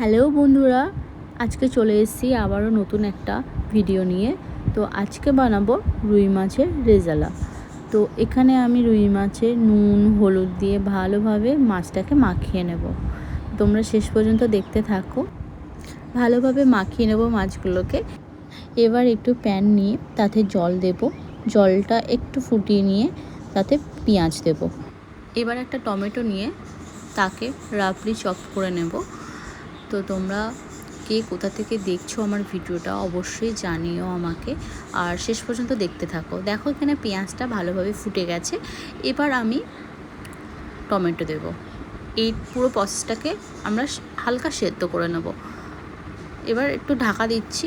Hello বন্ধুরা, আজকে চলে এসেছি আবারও নতুন একটা ভিডিও নিয়ে। তো আজকে বানাবো রুই মাছের রেজালা। তো এখানে আমি রুই মাছে নুন, হলুদ দিয়ে ভালোভাবে মাছটাকে মাখিয়ে নেব। তোমরা শেষ পর্যন্ত দেখতে থাকো। ভালোভাবে মাখিয়ে নেব মাছগুলোকে। এবার একটু প্যান নিয়ে তাতে জল দেব। জলটা একটু ফুটিয়ে নিয়ে তাতে পেঁয়াজ দেব। এবার একটা টমেটো নিয়ে তাকে রাফলি চপ করে নেব। তো তোমরা কে কোথা থেকে দেখছ আমার ভিডিওটা অবশ্যই জানিও আমাকে। আর শেষ পর্যন্ত দেখতে থাকো। দেখো এখানে পেঁয়াজটা ভালোভাবে ফুটে গেছে। এবার আমি টমেটো দেব। এই পুরো প্রসেসটাকে আমরা হালকা সেদ্ধ করে নেব। এবার একটু ঢাকা দিচ্ছি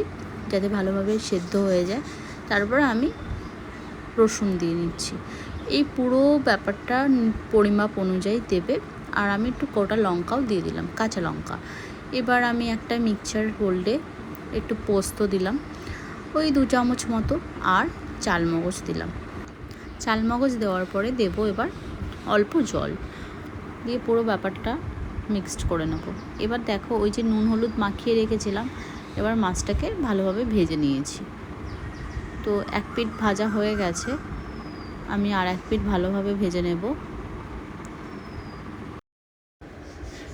যাতে ভালোভাবে সেদ্ধ হয়ে যায়। তারপর আমি রসুন দিয়ে নিচ্ছি। এই পুরো ব্যাপারটা পরিমাপ অনুযায়ী দেবে। আর আমি একটু কোটা লঙ্কাও দিয়ে দিলাম, কাঁচা লঙ্কা। এবার আমি একটা মিক্সচার হোল্ডে একটু পোস্ত দিলাম, ওই দু চামচ মতো, আর চালমগজ দিলাম। চালমগজ দেওয়ার পরে দেব এবার অল্প জল, দিয়ে পুরো ব্যাপারটা মিক্সড করে নেব। এবার দেখো, ওই যে নুন হলুদ মাখিয়ে রেখেছিলাম, এবার মাছটাকে ভালোভাবে ভেজে নিয়েছি। তো এক পিঠ ভাজা হয়ে গেছে, আমি আর এক পিঠ ভালোভাবে ভেজে নেব।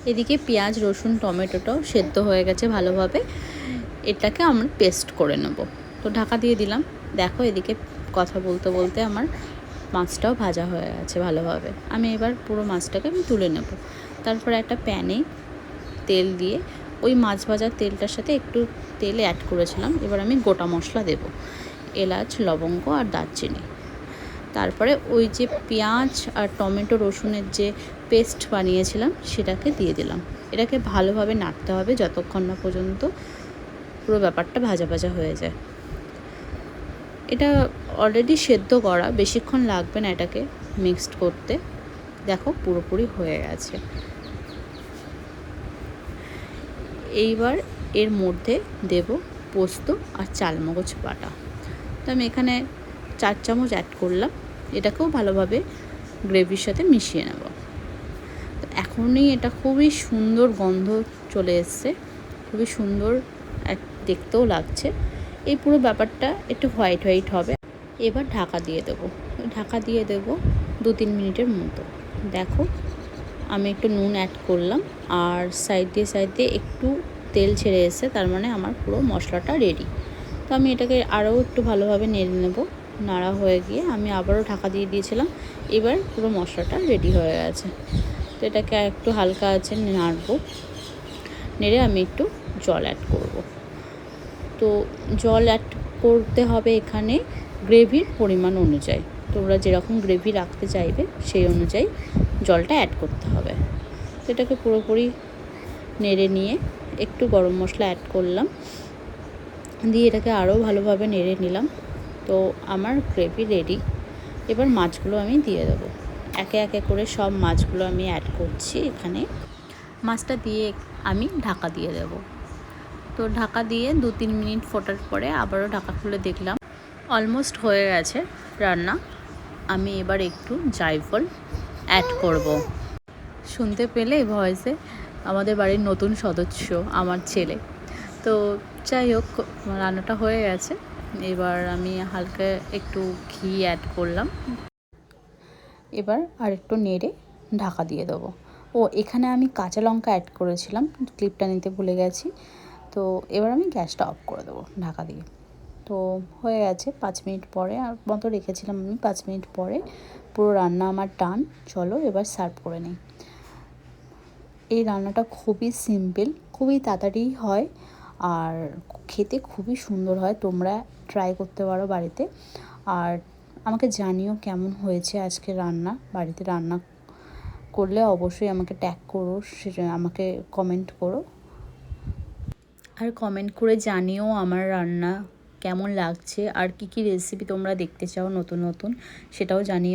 এদিকে পেঁয়াজ, রসুন, টমেটোটাও সেদ্ধ হয়ে গেছে ভালোভাবে। এটাকে আমরা পেস্ট করে নেব। তো ঢাকা দিয়ে দিলাম। দেখো এদিকে কথা বলতে বলতে আমার মাছটাও ভাজা হয়ে গেছে ভালোভাবে। আমি এবার পুরো মাছটাকে আমি তুলে নেব। তারপরে একটা প্যানে তেল দিয়ে ওই মাছ ভাজার তেলটার সাথে একটু তেল অ্যাড করেছিলাম। এবার আমি গোটা মশলা দেব। এলাচ, লবঙ্গ আর দারচিনি। তারপরে ওই যে পেঁয়াজ আর টমেটো রসুনের যে পেস্ট বানিয়েছিলাম, সেটাকে দিয়ে দিলাম। এটাকে ভালোভাবে নাড়তে হবে যতক্ষণ না পর্যন্ত পুরো ব্যাপারটা ভাজা ভাজা হয়ে যায়। এটা অলরেডি সেদ্ধ করা, বেশিক্ষণ লাগবে না এটাকে মিক্সড করতে। দেখো পুরোপুরি হয়ে গেছে। এইবার এর মধ্যে দেব পোস্ত আর চালমগজ বাটা। তো আমি এখানে চার চামচ অ্যাড করলাম। এটাকেও ভালোভাবে গ্রেভির সাথে মিশিয়ে নেব। তো এখনই এটা খুবই সুন্দর গন্ধ চলে এসছে, খুবই সুন্দর এক দেখতেও লাগছে। এই পুরো ব্যাপারটা একটু হোয়াইট হোয়াইট হবে। এবার ঢাকা দিয়ে দেবো। ঢাকা দিয়ে দেবো দু তিন মিনিটের মতো। দেখো, আমি একটু নুন অ্যাড করলাম আর সাইড দিয়ে সাইড দিয়ে একটু তেল ছেড়ে এসে তার মানে আমার পুরো মশলাটা রেডি তো আমি এটাকে আরও একটু ভালোভাবে নেড়ে নেব। নাড়া হয়ে গিয়ে আমি আবারও ঢাকা দিয়ে দিয়েছিলাম। এবার পুরো মশলাটা রেডি হয়ে গেছে। তো এটাকে একটু হালকা আছে নাড়বো। নেড়ে আমি একটু জল অ্যাড করব। তো জল অ্যাড করতে হবে এখানে গ্রেভির পরিমাণ অনুযায়ী। তোমরা যেরকম গ্রেভি রাখতে চাইবে সেই অনুযায়ী জলটা অ্যাড করতে হবে। তো এটাকে পুরোপুরি নেড়ে নিয়ে একটু গরম মশলা অ্যাড করলাম। দিয়ে এটাকে আরও ভালোভাবে নেড়ে নিলাম। তো আমার গ্রেভি রেডি এবার মাছগুলো আমি দিয়ে দেবো। একে একে করে সব মাছগুলো আমি অ্যাড করছি এখানে। মাছটা দিয়ে আমি ঢাকা দিয়ে দেব। তো ঢাকা দিয়ে দু তিন মিনিট ফোটার পরে আবারও ঢাকা খুলে দেখলাম। অলমোস্ট হয়ে গেছে রান্না। আমি এবার একটু জায়ফল অ্যাড করব। শুনতে পেলে ভয়েসে আমাদের বাড়ির নতুন সদস্য, আমার ছেলে। তো যাই হোক, রান্নাটা হয়ে গেছে। এবার আমি হালকা একটু ঘি অ্যাড করলাম। এবার আর একটু নেড়ে ঢাকা দিয়ে দেবো। ও, এখানে আমি কাঁচা লঙ্কা অ্যাড করেছিলাম ক্লিপটা নিতে ভুলে গেছি। তো এবার আমি গ্যাসটা অফ করে দেবো ঢাকা দিয়ে। তো হয়ে গেছে পাঁচ মিনিট পরে, আর মতো রেখেছিলাম আমি পাঁচ মিনিট পরে। পুরো রান্না আমার টান চলো এবার সার্ভ করে নিই। এই রান্নাটা খুবই সিম্পল খুবই তাড়াতাড়ি হয়। আর খেতে খুবই সুন্দর হয়, তোমরা ট্রাই করতে পারো বাড়িতে। আর আমাকে জানিও কেমন হয়েছে আজকে রান্না, বাড়িতে রান্না করলে অবশ্যই আমাকে ট্যাগ করো সেটা আমাকে কমেন্ট করো। আর কমেন্ট করে জানিও আমার রান্না কেমন লাগছে, আর কি কি রেসিপি তোমরা দেখতে চাও নতুন নতুন, সেটাও জানিও।